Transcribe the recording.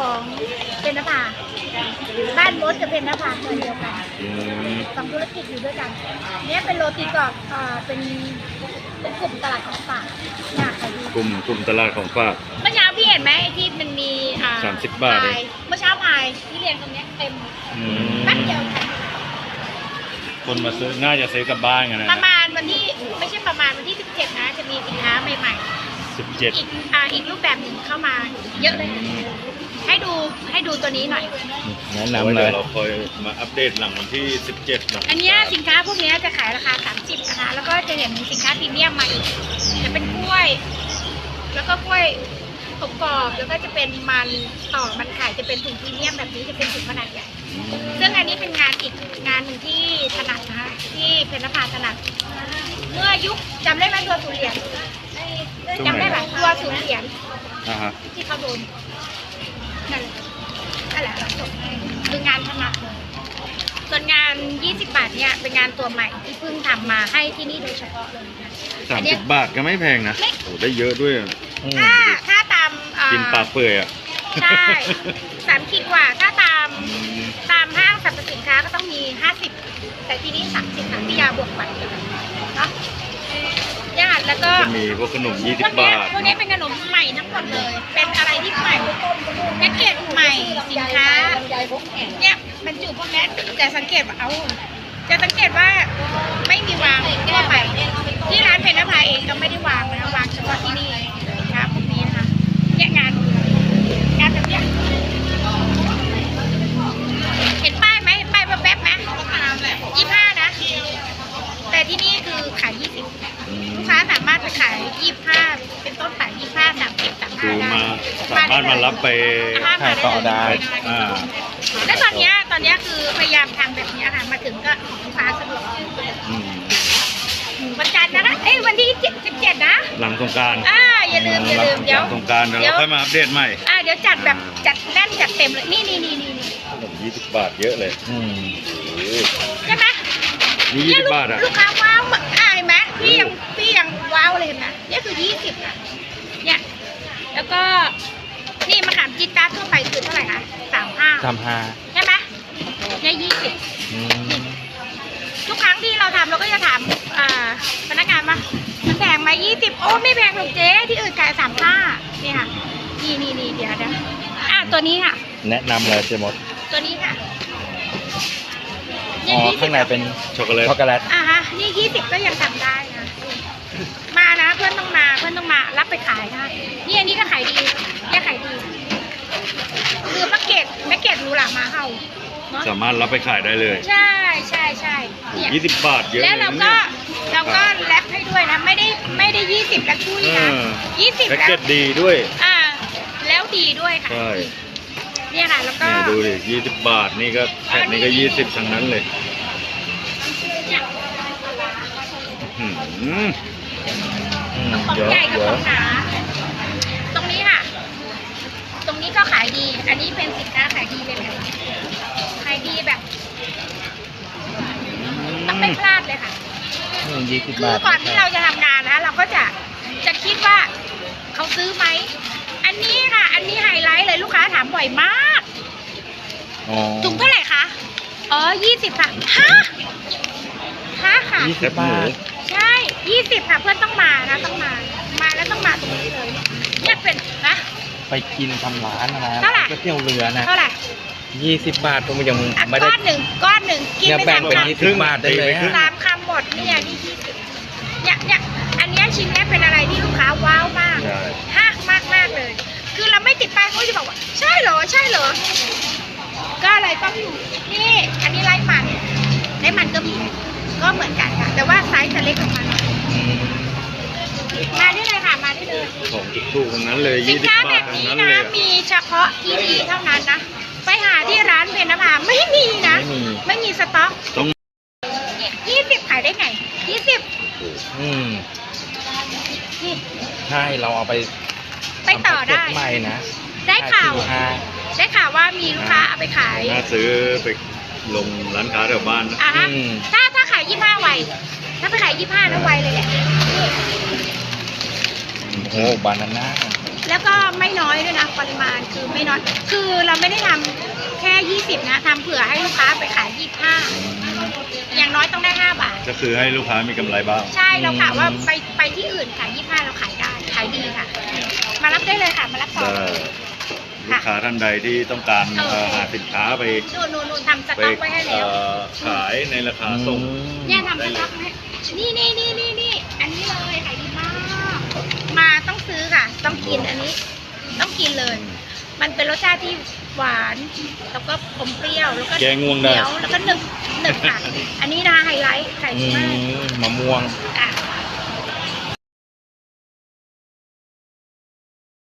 ของเพนนภาบ้านมดกับเพนนภาคนเดียวกันอืมสองธุรกิจอยู่ด้วยกันเนี่ยเป็นโรตีกรอบอ่าเป็นเป็นกลุ่มตลาดของฝากเนี่ยขายดีกลุ่มกลุ่มตลาดของฝาก เมื่อเช้าพี่เห็นไหมไอ้ที่มันมีอ่าสามสิบบาทเอง พยเมื่อเช้าพายที่เรียนตรงเนี้ยเต็มอืแป๊บมเดียวค่ะคนมาซื้อน่าจะซื้อกลับบ้านกันนะประมาณวันที่ไม่ใช่ประมาณวันที่ 17 นะ จะมีสินค้าใหม่สิบเจ็ดๆอีกอ่าอีกรูปแบบหนึ่งเข้ามาเยอะเลย ให้ดูให้ดูตัวนี้หน่อย แนะนำเลยเราคอยมาอัปเดตหลังวันที่สิบเจ็ดหลังอันเนี้ยสินค้าพวกเนี้ยจะขายราคา 30นะคะ แล้วก็จะเห็นสินค้าพรีเมียมมาอีก จะเป็นกล้วย แล้วก็กล้วยอบกรอบแล้วก็จะเป็นมันต่อมันขายจะเป็นถุงพรีเมียมแบบนี้จะเป็นถุงขนาดใหญ่ ซึ่งอันนี้เป็นงานอีกงานหนึ่งที่ถนัดนะคะที่เพนนภาถนัด เมื่อยุคจำได้ไหมตัวศูนย์เหรียญจำได้ไหมตัวศูนย์เหรียญอ่าฮะที่เขาโดน นั่นแหละนั่นแหละเราจบคืองานถนัดเลยส่วนงาน 20 บาทเนี่ยเป็นงานตัวใหม่ที่เพิ่งทำมาให้ที่นี่โดยเฉพาะเลยนะสามสิบบาทก็ไม่แพงนะไม่ โอ้ได้เยอะด้วยอะถ้าถ้าตามเอ่อกินปลาเปื่อยอะ ใช่สามขีดกว่าถ้าตามอืมตามห้างสรรพสินค้าก็ต้องมี 50 แต่ที่นี่30ค่ะพี่ยาบวกไปเนาะญาติแล้วก็จะมีพวกขนมยี่พสิวบกเนี้ยบาทพวกนี้เป็นขนมใหม่ทั้งหมดเลย เป็นอะไรที่ใหม่แพ็กเกจใหม่สินค้าเนี่ยบรรจุพวกนี้แต่สังเกตว่าเอาจะสังเกตว่าไม่มีวางทั่วไป ที่ร้านเพนนภาเองก็ไม่ได้วางนะวางเฉพาะที่นี่สินค้าพวกนี้นะคะเนี่ยงานงานแบบเนี้ยเห็นป้ายไหมป้ายแป๊บๆไหมยี่ห้านะ แต่ที่นี่คือขายยี่สิบ อืม ลูกค้าสามารถไปขายยี่ห้าเป็นต้นไปยี่ห้าสามสิบสาม คืห้าอได้มาสามารถมารับไปห้าขายต่อได้ได้อ่าแล้วตอนเนี้ยตอนเนี้ยคือพยายามทำแบบเนี้ยค่ะ มาถึงก็ลูกค้าสะดวกอืมวันจันทร์นะคะเอ้ยวันที่สิบเจ็ดนะ หลังสงกรารอ่าอย่าลืมอย่าลืมเดี๋ยว สงกรารเดี๋ยวเราค่อยมาอัปเดตใหม่อ่าเดี๋ยวจัดแบบจัดแน่นจัดเต็มเลยนี่นี่นี่นี่นี่ขนมยี่สิบบาทเยอะเลยอืมใช่ไหมนี่ยี่สิบบาทอะ ลูกค้าว้าวมากอ่าเห็นไหมพี่ยังพี่ยังว้าวเลยเห็นไหมเนี่ยคือยี่สิบอะเนี่ยแล้ว ก็นี่มะขามจิตตาทั่วไปคือเท่าไหร่คะสามห้าทำฮาใช่ไหมเนี่ยยี่สิบอืมทุกครั้งที่เราทำเราก็จะถามอ่าพนักงานว่ามันแพงไหมยี่สิบโอ้ไม่แพงหรอกเจ๊ที่อื่นขายสามห้านี่ค่ะนี่นี่นี่เดี๋ยวเดี๋ยวอะตัวนี้ค่ะ แนะนำเลยเจมดตัวนี้ค่ะอ๋อยี่สิบข้างในเป็นช็อกโกแลตช็อกโกแลตอะฮะนี่ยี่สิบก็ยังทำได้นะ มานะเพื่อนต้องมาเพื่อนต้องมา รับไปขายนะนี่อันนี้ก็ขายดีเนี่ยขายดีคือแพ็กเกจแพ็กเกจหรูหรามาเห่าเนาะสามารถรับไปขายได้เลยใช่ใช่ใช่เนี่ย ยี่สิบบาทเยอะแล้วเลยเรานะก็เนี่ยเราก็แรปให้ด้วยนะ ไม่ได้ไม่ได้ยี่สิบแล้วช่วยนะเออยี่สิบแพ็กแล้เกวจดีด้วย อ่า แล้วดีด้วยค่ะใช่ เนี่ยค่ะแล้วก็ เนี่ยดูดิยี่สิบบาทนี่ก็แผ่นนี้ก็ยี่สิบทั้งนั้นเลยเนี่ย อื้อ หืออืมของเยอะใหญ่กับเยขอะองหนาตรงนี้ค่ะ ตรงนี้ก็ขายดี อันนี้เป็นสินค้าขายดีเลยแบบขายดีแบบต้องไม่พลาดเลยค่ะ นี่ยี่สิบคือบาทก่อนที่เราจะทำงานนะ เราก็จะจะคิดว่าเขาซื้อไหม อันนี้ค่ะ อันนี้ไฮไลท์เลยลูกค้าถามบ่อยมากอ๋อถุงเท่าไหร่คะ อ๋อยี่สิบค่ะ ฮะฮะค่ะ ยี่สิบบาทใช่ ยี่สิบค่ะเพื่อนต้องมานะต้องมา มาแล้วต้องมาตรงนี้เลยเนี่ยเป็นนะ ไปกินทำร้านนะเท่าไหร่ก๋วยเตี๋ยวเรือนะเท่าไหร่ยี่สิบบาทผมยังอะไม่ได้ก้อนหนึ่งก้อนหนึ่งกินเนี่ยไปแบ่สางมเป็นคำยี่สิบบาทได้เลยครึ่งฮะ สามคำหมดเนี่ยนี่ยี่สิบเนี่ยเนี่ยอันเนี้ยชิ้นเนี้ยเป็นอะไรที่ลูกค้าว้าวมาก ใช่ ห้ากมากมากๆเลย คือเราไม่ติดป้ายเขาจะบอกว่า ใช่เหรอ ใช่เหรอ ก็เลยต้องอยู่ นี่ อันนี้ไร้มันไร้มันก็มี ก็เหมือนกันค่ะ แต่ว่าไซส์จะเล็กกว่ามันหน่อยอื มมาได้เลยค่ะ มาได้เลยของถูกๆทั้งนั้นเลยสิยี่นสิบค้าบาแบทบทั้งนี้นั้นนะเลยอะ มีเฉพาะที่นี่เท่านั้นนะ ไปหาที่ร้านเพนนภาไม่มีนะ ไม่มี ไม่มีสต็อกต้องยี่สิบขายได้ไงยี่สิบอืมนี่ ใช่เราเอาไปไปต่อได้ ทำแพ็กเกจใหม่นะได้ข่าว อ่าได้ข่าวว่ามีลูกค้าเอาไปขายน่าซื้อไปลงร้านค้าแถวบ้านนะ อะฮะอืม ถ้าถ้าขายยี่ห้าไว ถ้าไปขายยี่ห้าแล้วไวเลยแหละนี่โอ้โหบานาน่าแล้วก็ไม่น้อยด้วยนะปริมาณคือไม่น้อย คือเราไม่ได้ทำแค่ 20 นะทำเผื่อให้ลูกค้าไปขาย 25 อย่างน้อยต้องได้ 5 บาท ก็คือให้ลูกค้ามีกำไรบ้าง ใช่เรากะว่าไปไปที่อื่นขาย 25 เราขายได้ ขายดีค่ะ มารับได้เลยค่ะ มารับต่อก็ ลูกค้าท่านใดที่ต้องการโอเคเอ่อหาสินค้าไปนู่นนู่นนู่นทำสไปต็อกไว้ให้แล้วเอ่อขายในราคาส่ง เนี่ยทำสต็อกไว้นี่นี่นี่นี่นี่อันนี้เลยขายดีมาก มาต้องซื้อค่ะ ต้องกินอันนี้ ต้องกินเลย มันเป็นรสชาติที่หวานแล้วก็อมเปรี้ยวแล้วก็แกงง่วงเหได้นียวแล้วก็หนึบหนึบค่ะ อันนี้นะไฮไลท์ขายอืดีมากมมะม่วงค่ะ